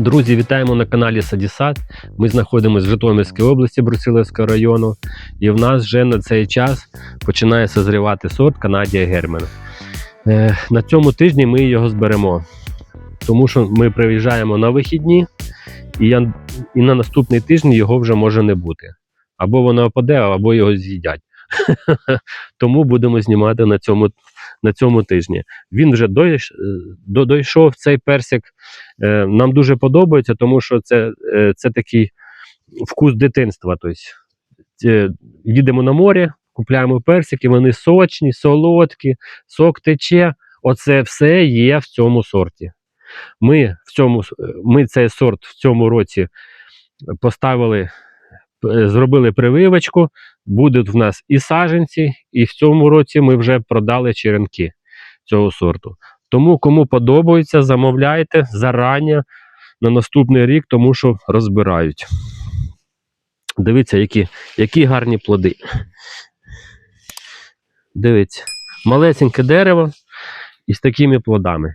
Друзі, вітаємо на каналі Садісад. Ми знаходимося в Житомирській області Брусилівського району, і в нас вже на цей час починає созрівати сорт Канадія Гермен. Е, на цьому тижні ми його зберемо, тому що ми приїжджаємо на вихідні, і, я, і на наступний тиждень його вже може не бути. Або воно опаде, або його з'їдять. Тому будемо знімати на цьому, на цьому тижні. Він вже до- дойшов цей персик. Е, Нам дуже подобається, тому що це, е, це такий вкус дитинства. Тобто, е, їдемо на море, купляємо персики, вони сочні, солодкі, сок тече. Оце все є в цьому сорті. Ми, в цьому, е, ми цей сорт в цьому році поставили, е, зробили прививочку. Будуть в нас і саженці, і в цьому році ми вже продали черенки цього сорту. Тому кому подобається, замовляйте зарані на наступний рік, тому що розбирають. Дивіться, які, які гарні плоди. Дивіться, малесеньке дерево із такими плодами.